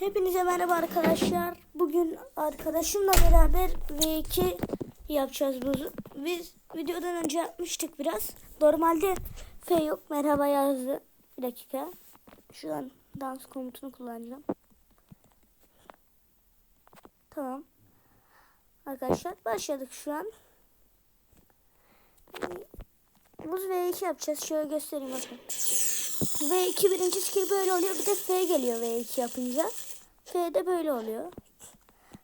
Hepinize merhaba arkadaşlar. Bugün arkadaşımla beraber V2 yapacağız bu. Biz videodan önce yapmıştık biraz. Normalde F yok. Merhaba yazdı. Bir dakika. Şu an dans komutunu kullanacağım. Tamam. Arkadaşlar başladık şu an. Buz V2 yapacağız. Şöyle göstereyim bakın. V2 birinci skill böyle oluyor. Bir de F geliyor V2 yapınca. F de böyle oluyor.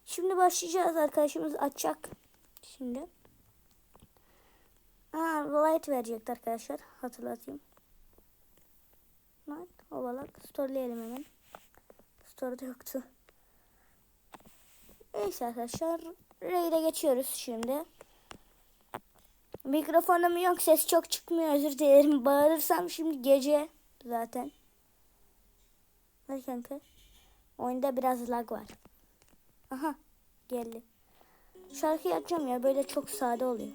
Şimdi başlayacağız. Arkadaşımız açacak. Şimdi. Aa, light verecekti arkadaşlar. Hatırlatayım. Light, ovalak. Storyleyelim hemen. Story'de yoktu. Neyse arkadaşlar. Raid'e geçiyoruz şimdi. Mikrofonum yok. Ses çok çıkmıyor. Özür dilerim. Bağırırsam şimdi gece zaten. Hadi kanka. Oyunda biraz lag var. Aha geldi. Şarkı yapacağım ya böyle çok sade oluyor.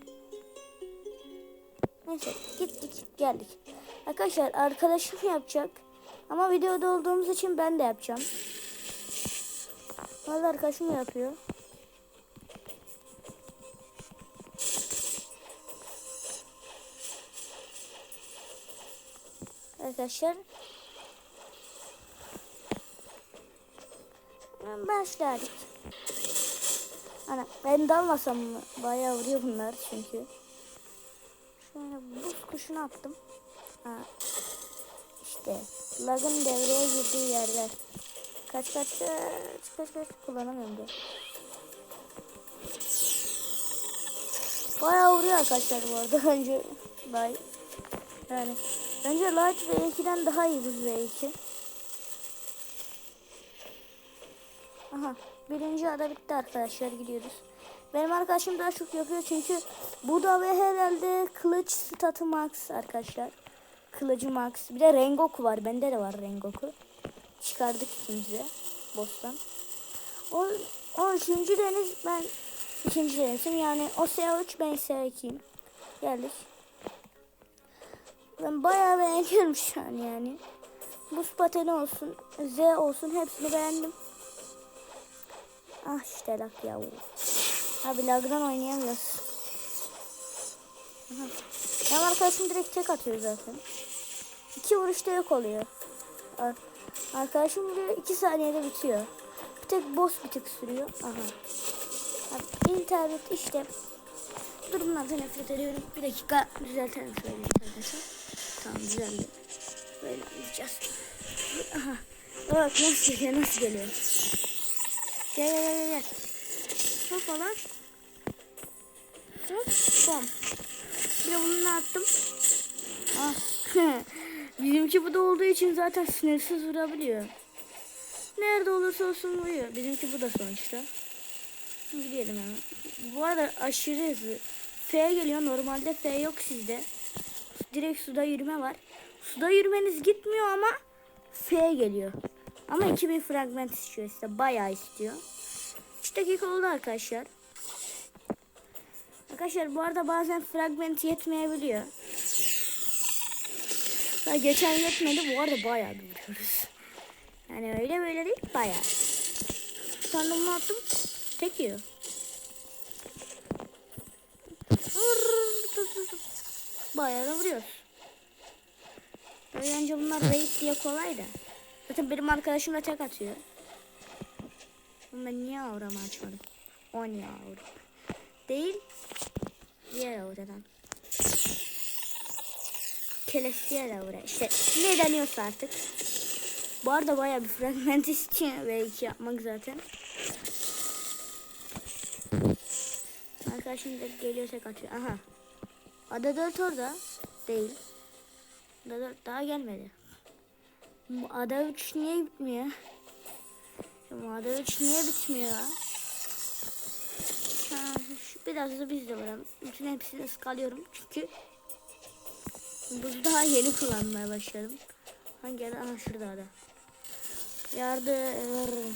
Neyse gittik geldik. Arkadaşlar arkadaşım yapacak. Ama videoda olduğumuz için ben de yapacağım. Vallahi arkadaşım yapıyor. Arkadaşlar Başladık. Ana ben dalmasam mı? Bayağı vuruyor bunlar çünkü. Şöyle buz kuşunu attım. Ha. İşte lagın devreye girdiği yerler. Kaç kaç kaç kaç kaç kullanamıyorum da. Bayağı vuruyor arkadaşlar bu arada. Önce bay yani bence Light V2'den daha iyi buz V2. Aha birinci ada bitti arkadaşlar gidiyoruz. Benim arkadaşım daha çok yapıyor çünkü bu da ve herhalde kılıç statı max arkadaşlar. Kılıcı max. Bir de Rengoku var. Bende de var Rengoku. Çıkardık ikimize. Boss'tan. O, o üçüncü deniz ben ikinci denizim. Yani o S3 ben S2'yim. Geldik. Ben bayağı beğeniyorum şu an yani. Buz pateni olsun, Z olsun hepsini beğendim. Ah işte lag ya. Abi lagdan oynayamıyoruz. Aha. Benim arkadaşım direkt tek atıyor zaten. İki vuruşta yok oluyor. Ar arkadaşım vuruyor iki saniyede bitiyor. Bir tek boss bir tık sürüyor. Aha. Abi, internet işte. Durumdan nefret ediyorum. Bir dakika düzeltelim şöyle arkadaşlar. Tamam düzeldi. Böyle vuracağız. Aha. Bak nasıl geliyor nasıl geliyor. Gel gel gel gel. Hop falan. Hop bom. Bir de bunu ne attım? Ah. Bizimki bu da olduğu için zaten sınırsız vurabiliyor. Nerede olursa olsun vuruyor. Bizimki bu da sonuçta. Gidelim hemen. Bu arada aşırı hızlı. F geliyor. Normalde F yok sizde. Direkt suda yürüme var. Suda yürümeniz gitmiyor ama F geliyor. Ama 2000 fragment istiyor işte. Bayağı istiyor. 3 dakika oldu arkadaşlar. Arkadaşlar bu arada bazen fragment yetmeyebiliyor. Daha geçen yetmedi. Bu arada bayağı bir vuruyoruz. Yani öyle böyle değil bayağı. Sandım attım. Tek yiyor. Bayağı da vuruyoruz. Bence bunlar raid diye kolay da. Zaten benim arkadaşım da tek atıyor. Ben niye avramı açmadım? O niye avram? Değil. Diğer avradan. Celestial avra. İşte ne deniyorsa artık. Bu arada baya bir fragment istiyor ve iki yapmak zaten. Arkadaşım da geliyor tek atıyor. Aha. Ada 4 orada. Değil. Ada 4 daha gelmedi. Bu ada 3 niye bitmiyor? Bu ada 3 niye bitmiyor? Ha, biraz da biz de varalım. Bütün hepsini ıskalıyorum çünkü bu daha yeni kullanmaya başladım. Hangi ada? Aha şurada ada. Yardım.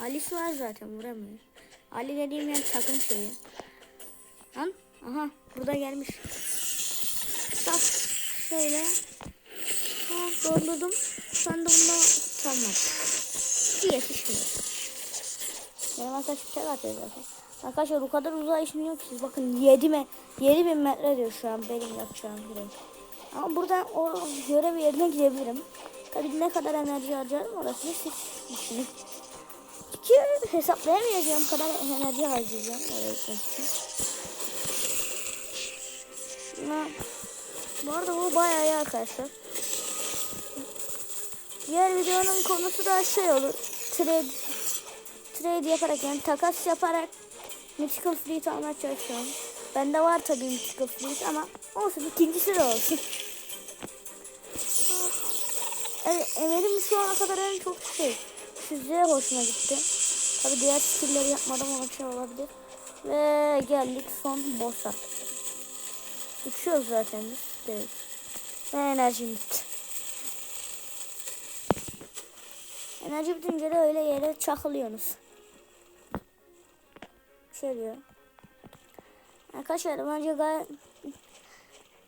Alice var zaten vuramıyor. Ali dediğim yani takım şeyi. Lan aha burada gelmiş. Bak şöyle. Hop dondurdum. Şu anda bundan tamam. Bir yetişmiyor. Benim arkadaşım tek atıyor zaten. Arkadaşlar o kadar uzağa işiniyor ki siz bakın 7 me 7000 metre diyor şu an benim yapacağım direkt. Ama buradan o görev yerine gidebilirim. Tabii ne kadar enerji harcarım orasını siz düşünün. Ki hesaplayamayacağım kadar enerji harcayacağım oraya bu arada bu bayağı iyi arkadaşlar. Diğer videonun konusu da şey olur. Trade, trade yaparak yani takas yaparak Mythical Fleet almaya çalışıyorum. Bende var tabii Mythical Fleet ama olsun ikincisi de olsun. Evet, Emel'in şu ana kadar en çok şey size hoşuna gitti. Tabii diğer skill'leri yapmadan olan şey olabilir. Ve geldik son boss'a. Uçuyoruz zaten biz. Evet. Ve enerjim bitti. Enerji bitince de öyle yere çakılıyorsunuz. Şöyle. Arkadaşlar bence gayet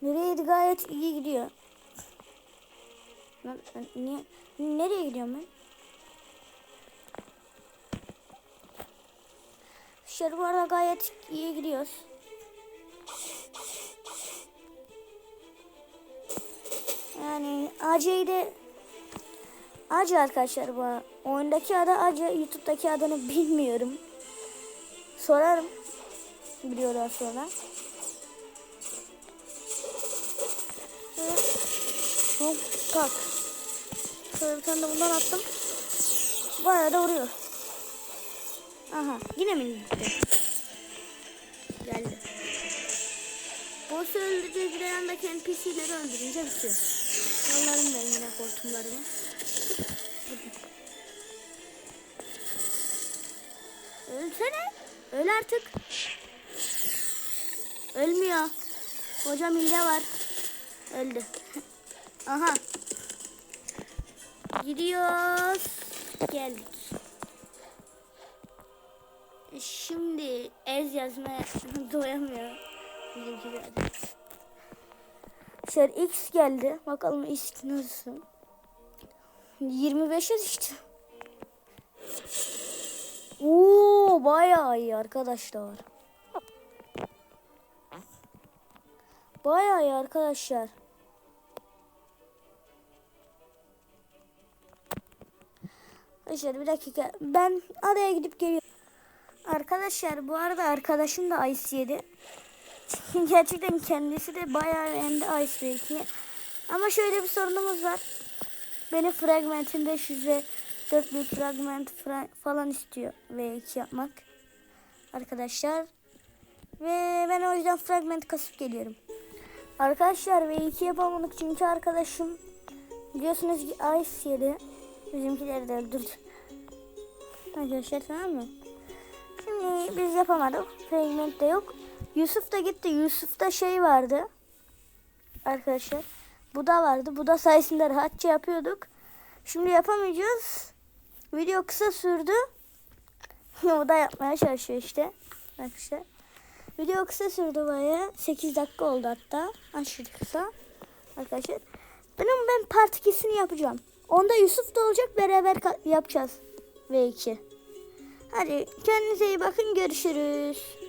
Nereydi gayet iyi gidiyor. Niye? Nereye gidiyorum ben? Arada gayet iyi gidiyoruz. Yani AC'de Acı arkadaşlar bu. Oyundaki adı Acı, YouTube'daki adını bilmiyorum. Sorarım. Biliyorlar sonra. Hop kalk. Şöyle bir tane de bundan attım. Bayağı da vuruyor. Aha yine mi gitti? Geldi. Boss'u öldüreceğiz bir yandaki NPC'leri öldürünce bitiyor. Onların da yine hortumlarını. Ölsene. Öl artık. Ölmüyor. Hocam hile var. Öldü. Aha. Gidiyoruz. Geldik. E, Şimdi ez yazmaya doyamıyor. Bizimkiler. Şöyle X geldi. Bakalım X nasıl. 25'e düştü. Oo bayağı iyi arkadaşlar. Bayağı iyi arkadaşlar. Arkadaşlar bir dakika. Ben araya gidip geliyorum. Arkadaşlar bu arada arkadaşım da Ice yedi. Gerçekten kendisi de bayağı de Ice belki. Ama şöyle bir sorunumuz var. Benim fragmentinde size 4000 fragment fra falan istiyor V2 yapmak. Arkadaşlar. Ve ben o yüzden fragment kasıp geliyorum. Arkadaşlar V2 yapamadık çünkü arkadaşım biliyorsunuz ki Ice yedi. Bizimkileri de öldürdü. Arkadaşlar tamam mı? Şimdi biz yapamadık. Fragment de yok. Yusuf da gitti. Yusuf'ta şey vardı. Arkadaşlar. Bu da vardı. Bu da sayesinde rahatça yapıyorduk. Şimdi yapamayacağız. Video kısa sürdü. o da yapmaya çalışıyor işte. Arkadaşlar. Video kısa sürdü baya. 8 dakika oldu hatta. Aşırı kısa. Arkadaşlar. Benim ben part 2'sini yapacağım. Onda Yusuf da olacak. Beraber yapacağız. V2. Hadi kendinize iyi bakın. Görüşürüz.